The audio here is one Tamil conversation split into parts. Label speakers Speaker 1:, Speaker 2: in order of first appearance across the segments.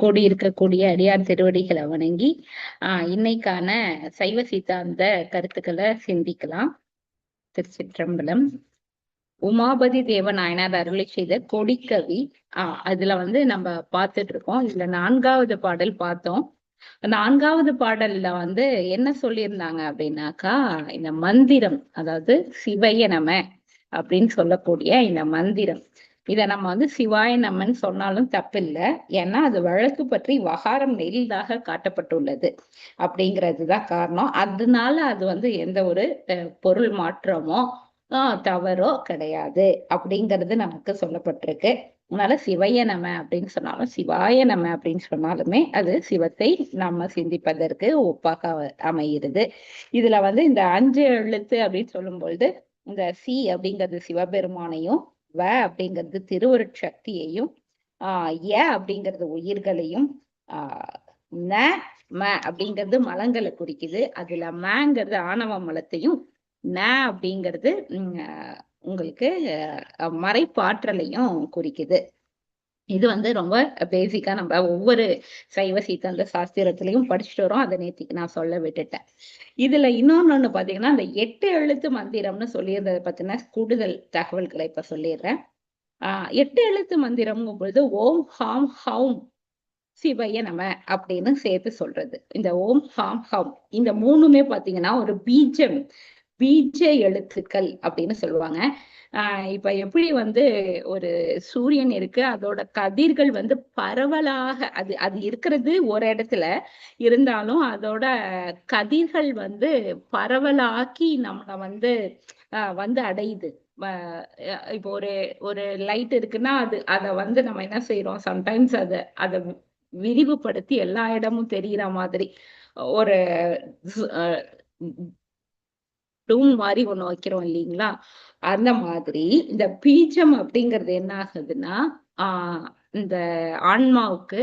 Speaker 1: கூடி இருக்கக்கூடிய அடியார் திருவடிகளை வணங்கி ஆஹ் இன்னைக்கான சைவ சித்தாந்த கருத்துக்களை சிந்திக்கலாம். திருச்சிற்றம்பலம். உமாபதி தேவநாயனார் அருளை செய்த கொடிக்கவி ஆஹ் அதுல வந்து நம்ம பார்த்துட்டு இருக்கோம் இதுல நான்காவது பாடல் பார்த்தோம். நான்காவது பாடல்ல வந்து என்ன சொல்லியிருந்தாங்க அப்படின்னாக்கா இந்த மந்திரம் அதாவது சிவைய நம அப்படின்னு சொல்லக்கூடிய இந்த மந்திரம். இதை நம்ம வந்து சிவாய நம்மன்னு சொன்னாலும் தப்பில்லை. ஏன்னா அது வழக்கு பற்றி வகாரம் நெறிதாக காட்டப்பட்டுள்ளது அப்படிங்கிறது தான் காரணம். அதனால அது வந்து எந்த ஒரு பொருள் மாற்றமோ தவறோ கிடையாது அப்படிங்கிறது நமக்கு சொல்லப்பட்டிருக்கு. அதனால சிவைய நம அப்படின்னு சொன்னாலும் சிவாய நம அப்படின்னு சொன்னாலுமே அது சிவத்தை நம்ம சிந்திப்பதற்கு ஒப்பாக அமைகிறது இதுல வந்து இந்த அஞ்சு எழுத்து அப்படின்னு சொல்லும் பொழுது இந்த சி அப்படிங்கிறது சிவபெருமானையும் வ அப்படிங்கிறது திருவருட்சக்தியையும் ஆஹ் ய அப்படிங்கிறது உயிர்களையும் ஆஹ் ந ம அப்படிங்கிறது மலங்களை குறிக்குது. அதுல மங்கிறது ஆணவ மலத்தையும் ந அப்படிங்கிறது உங்களுக்கு மறைப்பாற்றலையும் குறிக்குது. இது வந்து ரொம்ப பேசிக்கா நம்ம ஒவ்வொரு சைவ சீத்தந்த சாஸ்திரத்திலையும் படிச்சுட்டு வரோம். அதை நேத்திக்கு நான் சொல்ல விட்டுட்டேன். இதுல இன்னொன்னு பாத்தீங்கன்னா அந்த எட்டு எழுத்து மந்திரம்னு சொல்லியிருந்ததை பத்தின கூடுதல் தகவல்களை இப்ப சொல்லிடுறேன். ஆஹ் எட்டு எழுத்து மந்திரம்ங்கும் பொழுது ஓம் ஹாம் ஹவும் சிவைய நம அப்படின்னு சேர்த்து சொல்றது. இந்த ஓம் ஹாம் ஹம் இந்த மூணுமே பாத்தீங்கன்னா ஒரு பீஜம் பீஜ எழுத்துக்கள் அப்படின்னு சொல்லுவாங்க. ஆஹ் இப்ப எப்படி வந்து ஒரு சூரியன் இருக்கு அதோட கதிர்கள் வந்து பரவலாக அது அது இருக்கிறது ஒரு இடத்துல இருந்தாலும் அதோட கதிர்கள் வந்து பரவலாக்கி நம்மளை வந்து ஆஹ் வந்து அடையுது. இப்போ ஒரு ஒரு லைட் இருக்குன்னா அது அதை வந்து நம்ம என்ன செய்யறோம் சம்டைம்ஸ் அதை அதை விரிவுபடுத்தி எல்லா இடமும் தெரிகிற மாதிரி ஒரு டூம் மாதிரி ஒண்ணு வைக்கிறோம் இல்லைங்களா? அந்த மாதிரி இந்த பீஜம் அப்படிங்கிறது என்ன ஆகுதுன்னா ஆஹ் இந்த ஆன்மாவுக்கு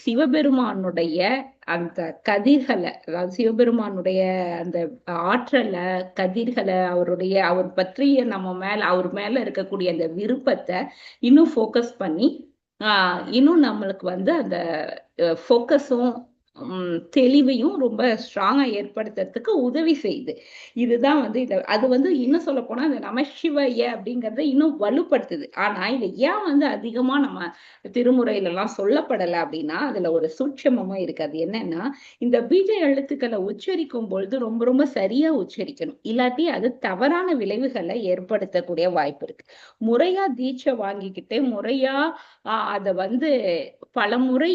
Speaker 1: சிவபெருமானுடைய அந்த கதிர்களை அதாவது சிவபெருமானுடைய அந்த ஆற்றலை கதிர்களை அவருடைய அவர் பற்றிய நம்ம மேல அவர் மேல இருக்கக்கூடிய அந்த விருப்பத்தை இன்னும் ஃபோக்கஸ் பண்ணி ஆஹ் இன்னும் நம்மளுக்கு வந்து அந்த ஃபோக்கஸும் தெளிவையும் ரொம்ப ஸ்ட்ராங்கா ஏற்படுத்துறதுக்கு உதவி செய்யுது. இதுதான் வந்து இத அது வந்து இன்னும் சொல்ல போனா இந்த நமசிவய அப்படிங்கறத இன்னும் வலுப்படுத்துது. ஆனா இது ஏன் வந்து அதிகமா நம்ம திருமுறையில எல்லாம் சொல்லப்படலை அப்படின்னா அதுல ஒரு சூட்சமமா இருக்கு. அது என்னன்னா இந்த பீஜ எழுத்துக்களை உச்சரிக்கும் பொழுது ரொம்ப ரொம்ப சரியா உச்சரிக்கணும். இல்லாட்டி அது தவறான விளைவுகளை ஏற்படுத்தக்கூடிய வாய்ப்பு இருக்கு. முறையா தீட்சை வாங்கிக்கிட்டு முறையா ஆஹ் அதை வந்து பல முறை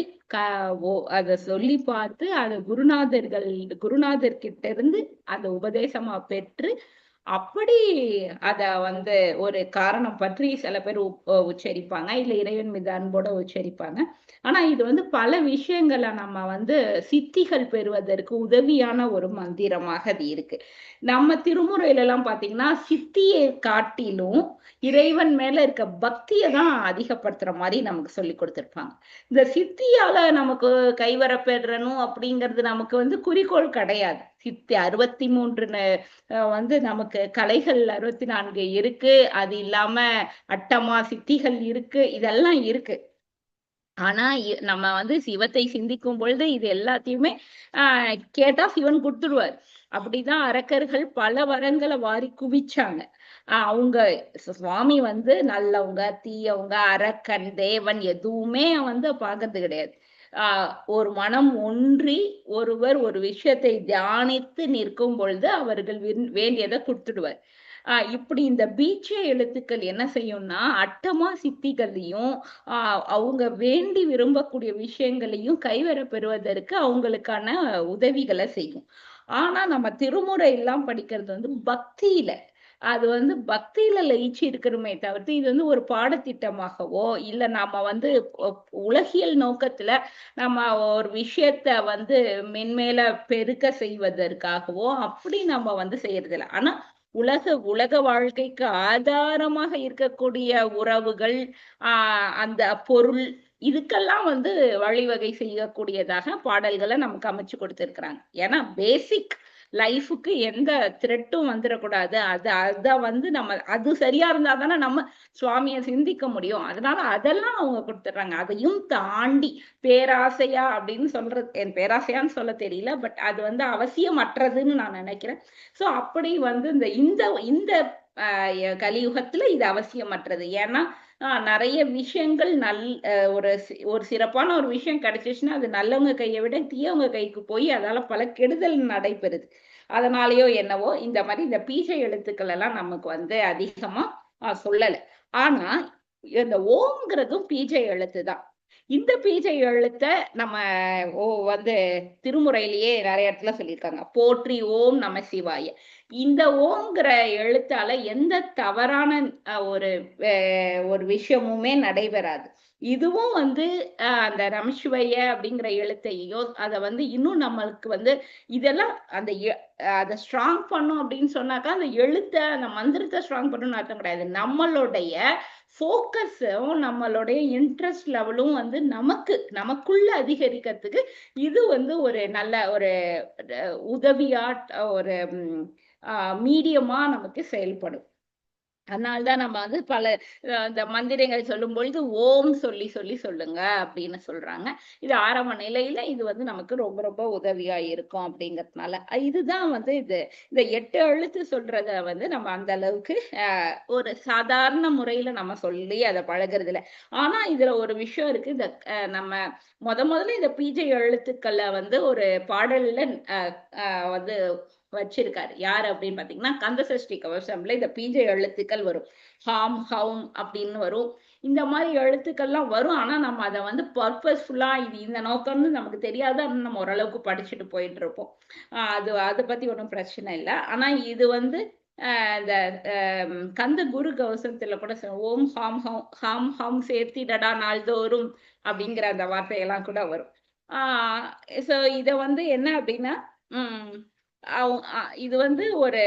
Speaker 1: அதை சொல்லி பார்த்து அது குருநாதர்கள் குருநாதர் கிட்ட இருந்து அந்த உபதேசமா பெற்று அப்படி அத வந்து ஒரு காரணம் பற்றி சில பேர் உச்சரிப்பாங்க. இல்ல இறைவன் மீது அன்போட உச்சரிப்பாங்க. ஆனா இது வந்து பல விஷயங்களை நம்ம வந்து சித்திகள் பெறுவதற்கு உதவியான ஒரு மந்திரமாக அது இருக்கு. நம்ம திருமுறையில எல்லாம் பாத்தீங்கன்னா சித்தியை காட்டிலும் இறைவன் மேல இருக்க பக்தியை தான் அதிகப்படுத்துற மாதிரி நமக்கு சொல்லி கொடுத்துருப்பாங்க. இந்த சித்தியால நமக்கு கைவரப்பெறணும் அப்படிங்கிறது நமக்கு வந்து குறிக்கோள் கிடையாது. சித்தி அறுபத்தி மூன்று வந்து நமக்கு கலைகள் அறுபத்தி நான்கு இருக்கு. அது இல்லாம அட்டமா சித்திகள் இருக்கு. இதெல்லாம் இருக்கு. ஆனா நம்ம வந்து சிவத்தை சிந்திக்கும் பொழுது இது எல்லாத்தையுமே ஆஹ் கேட்டா சிவன் கொடுத்துடுவார். அப்படிதான் அரக்கர்கள் பல வரங்களை வாரி குவிச்சாங்க. அவங்க சுவாமி வந்து நல்லவங்க தீயவங்க அரக்கன் தேவன் எதுவுமே வந்து பாக்குறது கிடையாது. ஒரு மனம் ஒன்றி ஒருவர் ஒரு விஷயத்தை தியானித்து நிற்கும் பொழுது அவர்கள் வேண்டியதை கொடுத்துடுவார். ஆஹ் இப்படி இந்த பீச்ச எழுத்துக்கள் என்ன செய்யும்னா அட்டமா சித்திகளையும் ஆஹ் அவங்க வேண்டி விரும்பக்கூடிய விஷயங்களையும் கைவர பெறுவதற்கு அவங்களுக்கான உதவிகளை செய்யும். ஆனா நம்ம திருமுறை எல்லாம் படிக்கிறது வந்து பக்தியில. அது வந்து பக்தியில லயிச்சு இருக்கிறோமே தவிர்த்து இது வந்து ஒரு பாடத்திட்டமாகவோ இல்ல நாம வந்து உலகியல் நோக்கத்துல நம்ம ஒரு விஷயத்த வந்து மென்மேல பெருக்க செய்வதற்காகவோ அப்படி நம்ம வந்து செய்யறதில்ல. ஆனா உலக உலக வாழ்க்கைக்கு ஆதாரமாக இருக்கக்கூடிய உறவுகள் ஆஹ் அந்த பொருள் இதுக்கெல்லாம் வந்து வழிவகை செய்யக்கூடியதாக பாடல்களை நமக்கு அமைச்சு கொடுத்திருக்கிறாங்க. ஏன்னா பேசிக் லைஃபுக்கு எந்த த்ரெட்டும் வந்துடக்கூடாது அது அத வந்து நம்ம அது சரியா இருந்தா தானே நம்ம சுவாமியை சிந்திக்க முடியும். அதனால அதெல்லாம் அவங்க கொடுத்துட்றாங்க. அதையும் தாண்டி பேராசையா அப்படின்னு சொல்றது என் பேராசையான்னு சொல்ல தெரியல பட் அது வந்து அவசியமற்றதுன்னு நான் நினைக்கிறேன். சோ அப்படி வந்து இந்த இந்த இந்த கலியுகத்துல இது அவசியமற்றது. ஏன்னா ஆஹ் நிறைய விஷயங்கள் நல் ஒரு ஒரு சிறப்பான ஒரு விஷயம் கிடைச்சிச்சுன்னா அது நல்லவங்க கையை விட தீயவங்க கைக்கு போய் அதால பல கெடுதல் நடைபெறுது. அதனாலயோ என்னவோ இந்த மாதிரி இந்த பீஜ எழுத்துக்கள் எல்லாம் நமக்கு வந்து அதிகமா ஆஹ் ஆனா இந்த ஓம்ங்கிறதும் பீஜ எழுத்து தான் இந்த பீஜை எழுத்த நம்ம ஓ வந்து திருமுறையிலேயே நிறைய இடத்துல சொல்லியிருக்காங்க. போற்றி ஓம் நம சிவாய. இந்த ஓம்ங்கிற எழுத்தால எந்த தவறான ஒரு அஹ், ஒரு விஷயமுமே நடைபெறாது. இதுவும் வந்து அந்த நமசிவய அப்படிங்கிற எழுத்தையோ அதை வந்து இன்னும் நம்மளுக்கு வந்து இதெல்லாம் அந்த எ- அதை ஸ்ட்ராங் பண்ணும் அப்படின்னு சொன்னாக்கா அந்த எழுத்தை அந்த மந்திரத்தை ஸ்ட்ராங் பண்ணணும்னு அர்த்தம் கிடையாது. நம்மளுடைய ஃபோக்கஸும் நம்மளுடைய இன்ட்ரெஸ்ட் லெவலும் வந்து நமக்கு நமக்குள்ள அதிகரிக்கிறதுக்கு இது வந்து ஒரு நல்ல ஒரு உதவியா ஒரு மீடியமா நமக்கு செயல்படும். அதனால்தான் நம்ம வந்து பல இந்த மந்திரங்கள் சொல்லும் பொழுது ஓம் சொல்லி சொல்லி சொல்லுங்க அப்படின்னு சொல்றாங்க. இது ஆரம்ப நிலையில இது வந்து நமக்கு ரொம்ப ரொம்ப உதவியா இருக்கும் அப்படிங்கறதுனால. இதுதான் வந்து இது. இந்த எட்டு எழுத்து சொல்றத வந்து நம்ம அந்த அளவுக்கு ஒரு சாதாரண முறையில நம்ம சொல்லி அதை பழகுறது இல்ல. ஆனா இதுல ஒரு விஷயம் இருக்கு. இந்த அஹ், நம்ம முத முதல்ல இந்த பீஜை எழுத்துக்களை வந்து ஒரு பாடல்ல வந்து வச்சிருக்காரு. யார் அப்படின்னு பாத்தீங்கன்னா கந்தசஷ்டி கவசம்ல இந்த பீஜை எழுத்துக்கள் வரும். ஹாம் ஹவும் அப்படின்னு வரும். இந்த மாதிரி எழுத்துக்கள்லாம் வரும். ஆனா நம்ம அதை வந்து பர்பஸ்ஃபுல்லா இது இந்த நோக்கம்னு நமக்கு தெரியாத நம்ம ஓரளவுக்கு படிச்சுட்டு போயிட்டு இருப்போம். அது அதை பத்தி ஒன்றும் பிரச்சனை இல்லை. ஆனா இது வந்து இந்த கந்த குரு கவசத்துல கூட ஓம் ஹாம் ஹம் ஹாம் ஹம் சேர்த்திடடா நாள்தோறும் அப்படிங்கிற அந்த வார்த்தையெல்லாம் கூட வரும். ஆஹ் சோ இத வந்து என்ன அப்படின்னா உம் இது வந்து ஒரு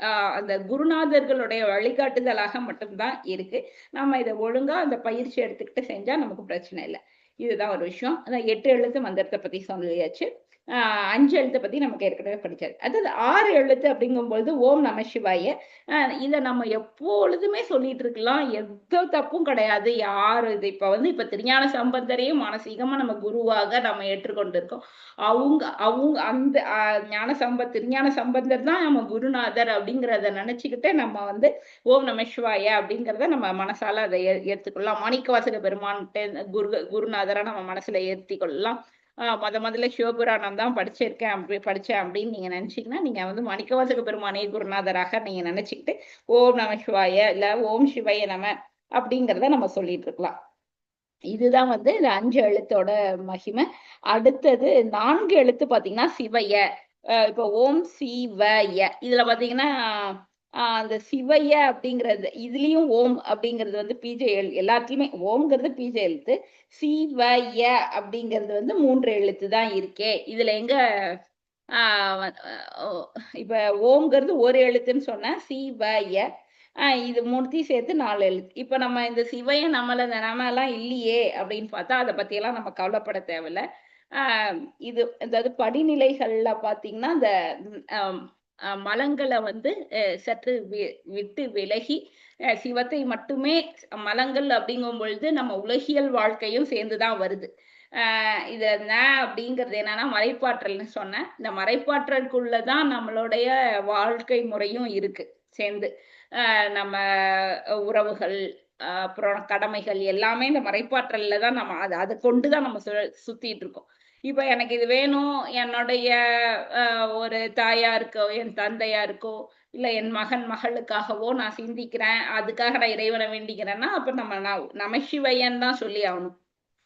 Speaker 1: ஆஹ் அந்த குருநாதர்களுடைய வழிகாட்டுதலாக மட்டும்தான் இருக்கு. நம்ம இதை ஒழுங்கா அந்த பயிற்சி எடுத்துக்கிட்டு செஞ்சா நமக்கு பிரச்சனை இல்லை. இதுதான் ஒரு விஷயம். அதான் எட்டு எழுத்து மந்திரத்தை பத்தி சொல்லியாச்சு. அஞ்சு எழுத்தை பத்தி நமக்கு ஏற்கனவே படிச்சாரு. அதாவது ஆறு எழுத்து அப்படிங்கும்பொழுது ஓம் நம சிவாய. ஆஹ் இதை நம்ம எப்பொழுதுமே சொல்லிட்டு இருக்கலாம். எந்த தப்பும் கிடையாது. யாரு இது? இப்ப வந்து இப்ப திருஞான சம்பந்தரையும் மானசீகமா நம்ம குருவாக நம்ம ஏற்றுக்கொண்டிருக்கோம். அவங்க அவங்க அந்த ஞான சம்ப திருஞான சம்பந்தர் தான் நம்ம குருநாதர் அப்படிங்கிறத நினைச்சுக்கிட்டே நம்ம வந்து ஓம் நம சிவாய அப்படிங்கிறத நம்ம மனசால அதை ஏ- ஏத்துக்கொள்ளலாம் மாணிக்கவாசக பெருமான்கிட்ட குரு குருநாதரா நம்ம மனசுல ஏற்றி கொள்ளலாம். முத முதல்ல சிவபுராணம் தான் படிச்சிருக்கேன் அப்படி படிச்சேன் அப்படின்னு நீங்க நினைச்சீங்கன்னா நீங்க வந்து மணிக்கவாசக பெருமானே குருநாதராக நீங்க நினைச்சுக்கிட்டு ஓம் நம சிவாய இல்ல ஓம் சிவாய நம அப்படிங்கிறத நம்ம சொல்லிட்டு இருக்கலாம். இதுதான் வந்து இந்த அஞ்சு எழுத்தோட மகிமை. அடுத்தது நான்கு எழுத்து பாத்தீங்கன்னா சிவய. அஹ் இப்ப ஓம் சிவய. இதுல பாத்தீங்கன்னா அந்த சிவைய அப்படிங்கிறது இதுலயும் ஓம் அப்படிங்கிறது வந்து பீஜ எழு எல்லாத்துலயுமே ஓம்ங்கிறது பீஜ எழுத்து சிவைய அப்படிங்கிறது வந்து மூன்று எழுத்து தான் இருக்கே. இதுல எங்க ஆஹ் இப்ப ஓம்ங்கிறது ஒரு எழுத்துன்னு சொன்னா சிவய. ஆஹ் இது மூணுத்தையும் சேர்த்து நாலு எழுத்து. இப்ப நம்ம இந்த சிவைய நம்மள இந்த நம்ம எல்லாம் இல்லையே அப்படின்னு பார்த்தா அதை பத்தி எல்லாம் நம்ம கவலைப்பட தேவையில்ல. ஆஹ் இது அதாவது படிநிலைகள்ல பாத்தீங்கன்னா இந்த மலங்களை வந்து சற்று வி- விட்டு விலகி அஹ் சிவத்தை மட்டுமே மலங்கள் அப்படிங்கும் பொழுது நம்ம உலகியல் வாழ்க்கையும் சேர்ந்துதான் வருது. ஆஹ் இது என்ன அப்படிங்கிறது என்னன்னா மறைப்பாற்றல்னு சொன்னேன். இந்த மறைப்பாற்றலுக்குள்ளதான் நம்மளுடைய வாழ்க்கை முறையும் இருக்கு சேர்ந்து. ஆஹ் நம்ம உறவுகள் அப்புறம் கடமைகள் எல்லாமே இந்த மறைப்பாற்றல்ல தான் நம்ம அதை அதை கொண்டுதான் நம்ம சு- சுத்திட்டு இருக்கோம். இப்ப எனக்கு இது வேணும். என்னுடைய ஒரு தாயாருக்கோ என் தந்தையாருக்கோ இல்ல என் மகன் மகளுக்காகவோ நான் சிந்திக்கிறேன். அதுக்காக நான் இறைவனை வேண்டிக்கிறேன்னா அப்ப நம்ம நான் நமசிவையன் தான் சொல்லி ஆகணும்.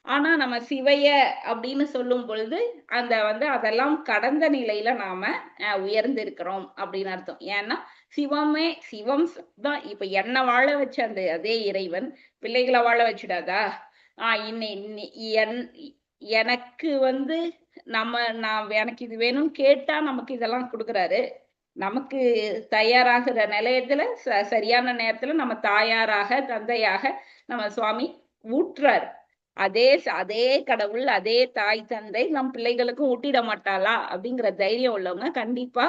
Speaker 1: ஆனா நம்ம சிவைய அப்படின்னு சொல்லும் பொழுது அந்த வந்து அதெல்லாம் கடந்த நிலையில நாம உயர்ந்திருக்கிறோம் அப்படின்னு அர்த்தம். ஏன்னா சிவமே சிவம் தான் இப்ப என்ன வாழ வச்ச அந்த அதே இறைவன் பிள்ளைகளை வாழ வச்சுடாதா? ஆஹ் இன்னை என் எனக்கு வந்து நம்ம நான் எனக்கு இது வேணும்னு கேட்டா நமக்கு இதெல்லாம் கொடுக்குறாரு. நமக்கு தயாராகிற நிலையத்துல ச- சரியான நேரத்துல நம்ம தாயாராக தந்தையாக நம்ம சுவாமி ஊட்டுறாரு. அதே அதே கடவுள் அதே தாய் தந்தை நம் பிள்ளைகளுக்கும் ஊட்டிட மாட்டாளா அப்படிங்கிற தைரியம் உள்ளவங்க கண்டிப்பா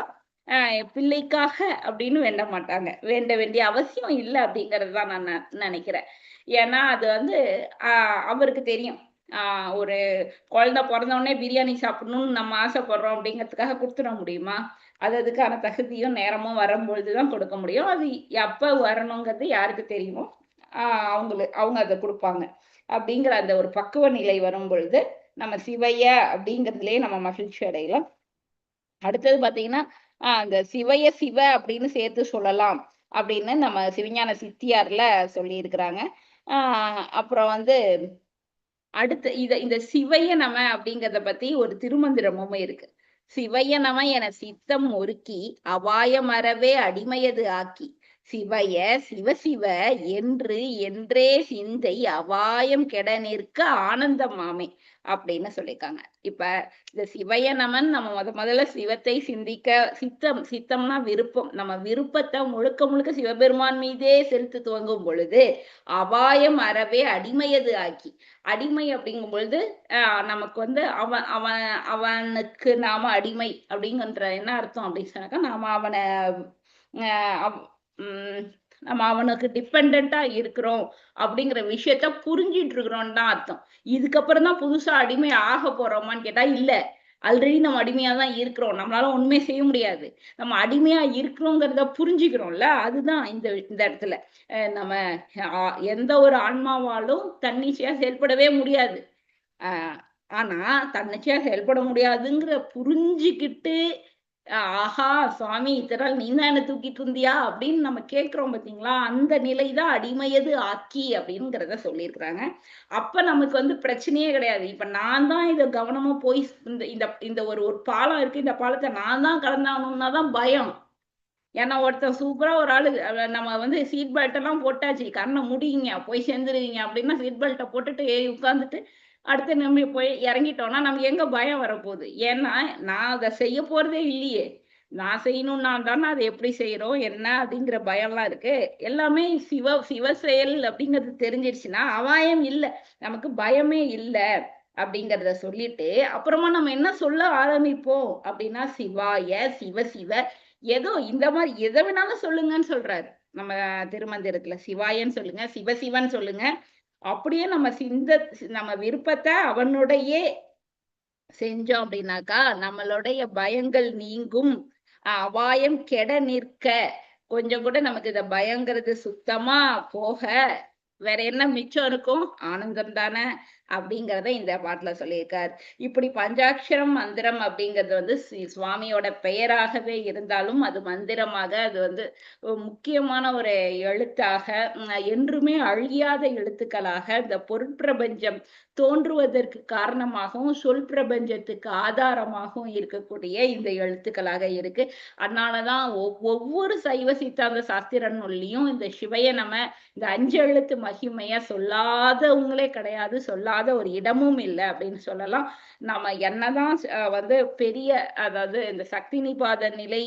Speaker 1: பிள்ளைக்காக அப்படின்னு வேண்ட மாட்டாங்க. வேண்ட வேண்டிய அவசியம் இல்லை அப்படிங்கிறது தான் நான் நினைக்கிறேன். ஏன்னா அது வந்து அவருக்கு தெரியும். ஒரு குழந்தை பிறந்தவுடனே பிரியாணி சாப்பிடணும்னு நம்ம ஆசைப்படுறோம் அப்படிங்கிறதுக்காக கொடுத்துட முடியுமா? அது அதுக்கான தகுதியும் நேரமும் வரும்பொழுது தான் கொடுக்க முடியும். அது எப்போ வரணுங்கிறது யாருக்கு தெரியுமோ அவங்களுக்கு அவங்க அதை கொடுப்பாங்க. அப்படிங்கிற அந்த ஒரு பக்குவ நிலை வரும் பொழுது நம்ம சிவைய அப்படிங்கிறதுலயே நம்ம மகிழ்ச்சி அடையலாம். அடுத்தது பாத்தீங்கன்னா அந்த சிவைய சிவ அப்படின்னு சேர்த்து சொல்லலாம் அப்படின்னு நம்ம சிவஞான சித்தியார்ல சொல்லி இருக்கிறாங்க ஆஹ் அப்புறம் வந்து அடுத்து இத இந்த சிவைய நம பத்தி ஒரு திருமந்திரமும் இருக்கு. சிவைய நம என சித்தம் ஒருக்கி அபாய மரவே அடிமையது ஆக்கி. சிவைய சிவசிவ என்று என்றே சிந்தை அபாயம் கெட நிற்க ஆனந்தமாமே அப்படின்னு சொல்லியிருக்காங்க. இப்ப இந்த சிவைய நமன் நம்ம முத முதல்ல சிவத்தை சிந்திக்க சித்தம் சித்தம்னா விருப்பம். நம்ம விருப்பத்தை முழுக்க முழுக்க சிவபெருமான் மீதே செலுத்து துவங்கும் பொழுது அபாயம் அறவே அடிமையது ஆக்கி. அடிமை அப்படிங்கும் பொழுது நமக்கு வந்து அவன் அவன் அவனுக்கு நாம அடிமை அப்படிங்கிற என்ன அர்த்தம் அப்படின்னு சொன்னாக்கா நாம அவனை நம்ம அவனுக்கு டிபெண்டா இருக்கிறோம் அப்படிங்கிற விஷயத்த புரிஞ்சிட்டு இருக்கிறோம்னு தான் அர்த்தம். இதுக்கப்புறம் தான் புதுசா அடிமை ஆக போறோமான்னு கேட்டா இல்ல. ஆல்ரெடி நம்ம அடிமையா தான் இருக்கிறோம். நம்மளால ஒண்ணுமே செய்ய முடியாது. நம்ம அடிமையா இருக்கிறோங்கிறத புரிஞ்சுக்கிறோம்ல? அதுதான் இந்த இந்த இடத்துல. நம்ம எந்த ஒரு ஆன்மாவாலும் தன்னிச்சையா செயல்படவே முடியாது. ஆஹ் ஆனா தன்னிச்சையா செயல்பட முடியாதுங்கிற புரிஞ்சுக்கிட்டு ஆஹா சுவாமி இத்தனால் நீ தான் என்ன தூக்கிட்டு இருந்தியா? அப்படின்னு நம்ம கேட்கிறோம் பாத்தீங்களா அந்த நிலை தான் அடிமையது ஆக்கி அப்படிங்கிறத சொல்லியிருக்கிறாங்க. அப்ப நமக்கு வந்து பிரச்சனையே கிடையாது. இப்ப நான் தான் இதை கவனமா போய் இந்த இந்த இந்த ஒரு ஒரு பாலம் இருக்கு. இந்த பாலத்தை நான் தான் கடந்தாகணும்னா தான் பயம். ஏன்னா ஒருத்தன் சூப்பரா ஒரு ஆளு நம்ம வந்து சீட் பெல்ட் எல்லாம் போட்டாச்சு. கண்ணை முடியுங்க போய் சேர்ந்துருவீங்க அப்படின்னா சீட் பெல்ட்டை போட்டுட்டு ஏறி உட்காந்துட்டு அடுத்து நம்ம போய் இறங்கிட்டோம்னா நமக்கு எங்க பயம் வரப்போகுது? ஏன்னா நான் அதை செய்ய போறதே இல்லையே. நான் செய்யணும்னா தானே அதை எப்படி செய்யறோம்? என்ன? அப்படிங்கிற பயம்லாம் இருக்கு. எல்லாமே சிவ சிவ செயல் அப்படிங்கிறது தெரிஞ்சிருச்சுன்னா அபாயம் இல்லை. நமக்கு பயமே இல்லை அப்படிங்கிறத சொல்லிட்டு அப்புறமா நம்ம என்ன சொல்ல ஆரம்பிப்போம் அப்படின்னா சிவாய சிவ சிவ ஏதோ இந்த மாதிரி எதை வேணாலும் சொல்லுங்கன்னு சொல்றாரு. நம்ம திருமந்திரத்துல சிவாயன்னு சொல்லுங்க சிவசிவன் சொல்லுங்க. அப்படியே நம்ம சிந்த நம்ம விருப்பத்தை அவனுடைய செஞ்சோம் அப்படின்னாக்கா நம்மளுடைய பயங்கள் நீங்கும். அபாயம் கெட நிற்க. கொஞ்சம் கூட நமக்கு இந்த பயங்கிறது சுத்தமா போக. வேற என்ன மிச்சம் இருக்கும்? ஆனந்தம் தானே. அப்படிங்கிறத இந்த பாட்டுல சொல்லியிருக்கார். இப்படி பஞ்சாட்சரம் மந்திரம் அப்படிங்கிறது வந்து சுவாமியோட பெயராகவே இருந்தாலும் அது மந்திரமாக அது வந்து முக்கியமான ஒரு எழுத்தாக என்றுமே அழியாத எழுத்துக்களாக இந்த பொருட்பிரபஞ்சம் தோன்றுவதற்கு காரணமாகவும் சொல் பிரபஞ்சத்துக்கு ஆதாரமாகவும் இருக்கக்கூடிய இந்த எழுத்துக்களாக இருக்கு. அதனாலதான் ஒவ்வொரு சைவ சித்தாந்த சாஸ்திர நூல்லையும் இந்த சிவைய நம்ம இந்த அஞ்சு எழுத்து மகிமைய சொல்லாதவங்களே கிடையாது சொல்லாத ஒரு இடமும் இல்லை அப்படின்னு சொல்லலாம். நம்ம என்னதான் வந்து பெரிய அதாவது இந்த சக்தி நிபாத நிலை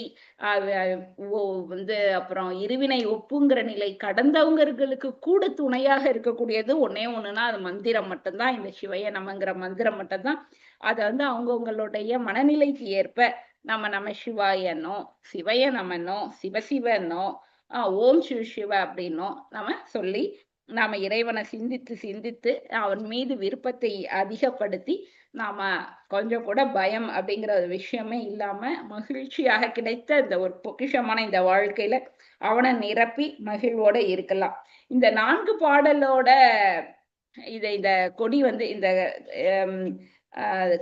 Speaker 1: வந்து அப்புறம் இருவினை ஒப்புங்கிற நிலை கடந்தவங்களுக்கு கூட துணையாக இருக்கக்கூடியது ஒன்னே ஒண்ணுன்னா அது மந்திரம் மட்டும்தான். இந்த சிவைய நமங்கிற மந்திரம் மட்டும்தான். அதை வந்து அவங்கவுங்களுடைய மனநிலைக்கு ஏற்ப நம்ம நம்ம சிவாயனோ சிவய நமனோ சிவசிவனோ ஓம் சிவ சிவ அப்படின்னும் நம்ம சொல்லி நாம இறைவனை சிந்தித்து சிந்தித்து அவன் மீது விருப்பத்தை அதிகப்படுத்தி நாம கொஞ்சம் கூட பயம் அப்படிங்கிற ஒரு விஷயமே இல்லாம மகிழ்ச்சியாக கிடைத்த இந்த ஒரு பொக்கிஷமான இந்த வாழ்க்கையில அவனை நிரப்பி மகிழ்வோட இருக்கலாம். இந்த நான்கு பாடலோட இதை இந்த கொடி வந்து இந்த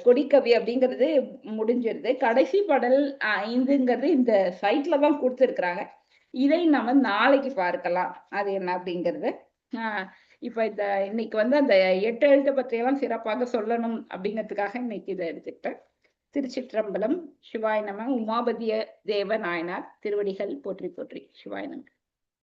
Speaker 1: கொடிக்கவி அப்படிங்கிறது முடிஞ்சிருது. கடைசி பாடல் ஐந்துங்கிறது இந்த சைட்ல தான் கொடுத்துருக்குறாங்க. இதை நம்ம நாளைக்கு பார்க்கலாம். அது என்ன அப்படிங்கிறது. இப்ப இந்த இன்னைக்கு வந்து அந்த எட்டு எழுத்து பற்றியெல்லாம் சிறப்பாக சொல்லணும் அப்படிங்கிறதுக்காக இன்னைக்கு இதை எடுத்துக்கிட்டேன். திருச்சிற்றம்பலம் சிவாய் நம உமாபதிய தேவ நாயனார் திருவடிகள் போற்றி போற்றி சிவாய் நம.